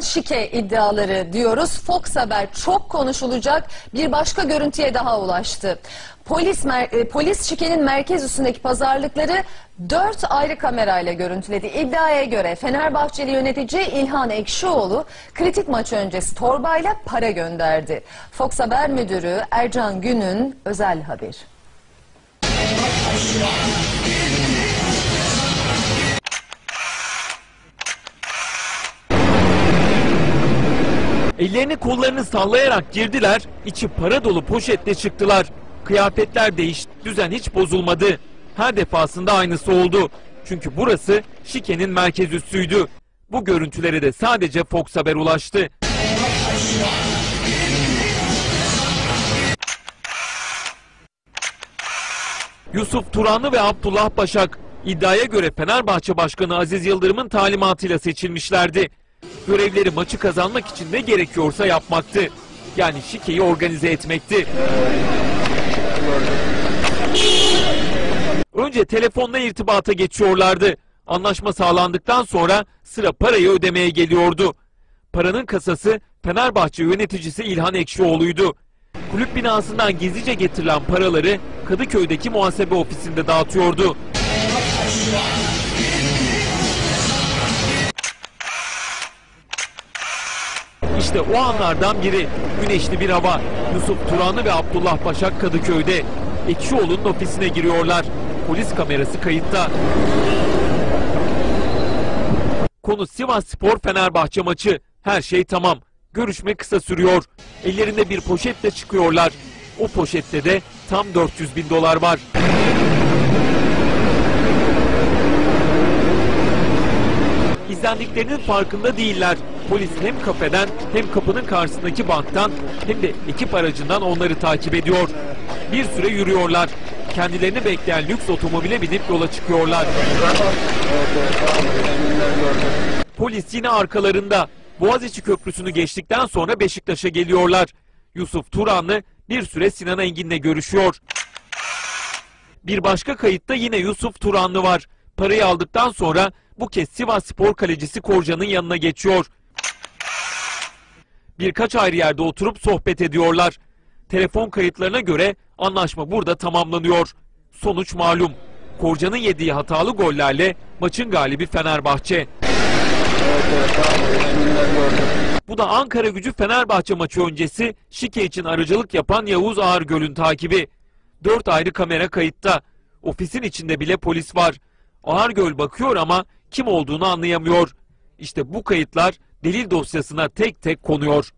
Şike iddiaları diyoruz. Fox Haber çok konuşulacak bir başka görüntüye daha ulaştı. Polis mer- e, polis şikenin merkez üstündeki pazarlıkları dört ayrı kamerayla görüntüledi. İddiaya göre Fenerbahçeli yönetici İlhan Ekşioğlu kritik maç öncesi torbayla para gönderdi. Fox Haber müdürü Ercan Gün'ün özel haberi. Ellerini kollarını sallayarak girdiler, içi para dolu poşetle çıktılar. Kıyafetler değişti, düzen hiç bozulmadı. Her defasında aynısı oldu. Çünkü burası şikenin merkez üssüydü. Bu görüntülere de sadece Fox Haber ulaştı. Yusuf Turanlı ve Abdullah Başak iddiaya göre Fenerbahçe Başkanı Aziz Yıldırım'ın talimatıyla seçilmişlerdi. Görevleri maçı kazanmak için ne gerekiyorsa yapmaktı. Yani şikeyi organize etmekti. Önce telefonla irtibata geçiyorlardı. Anlaşma sağlandıktan sonra sıra parayı ödemeye geliyordu. Paranın kasası Fenerbahçe yöneticisi İlhan Ekşioğlu'ydu. Kulüp binasından gizlice getirilen paraları Kadıköy'deki muhasebe ofisinde dağıtıyordu. İşte o anlardan biri. Güneşli bir hava. Yusuf Turanlı ve Abdullah Başak Kadıköy'de. Ekşioğlu'nun ofisine giriyorlar. Polis kamerası kayıtta. Konu Sivas Spor Fenerbahçe maçı. Her şey tamam. Görüşme kısa sürüyor. Ellerinde bir poşetle çıkıyorlar. O poşette de tam 400 bin dolar var. İzlendiklerinin farkında değiller. Polis hem kafeden hem kapının karşısındaki banktan hem de ekip aracından onları takip ediyor. Bir süre yürüyorlar. Kendilerini bekleyen lüks otomobile binip yola çıkıyorlar. Polis yine arkalarında. Boğaziçi Köprüsü'nü geçtikten sonra Beşiktaş'a geliyorlar. Yusuf Turanlı bir süre Sinan Engin'le görüşüyor. Bir başka kayıtta yine Yusuf Turanlı var. Parayı aldıktan sonra bu kez Sivas Spor kalecisi Korcan'ın yanına geçiyor. Birkaç ayrı yerde oturup sohbet ediyorlar. Telefon kayıtlarına göre anlaşma burada tamamlanıyor. Sonuç malum. Korcan'ın yediği hatalı gollerle maçın galibi Fenerbahçe. Bu da Ankara gücü Fenerbahçe maçı öncesi şike için aracılık yapan Yavuz Ağırgöl'ün takibi. Dört ayrı kamera kayıtta. Ofisin içinde bile polis var. Ağırgöl bakıyor ama kim olduğunu anlayamıyor. İşte bu kayıtlar delil dosyasına tek tek konuyor.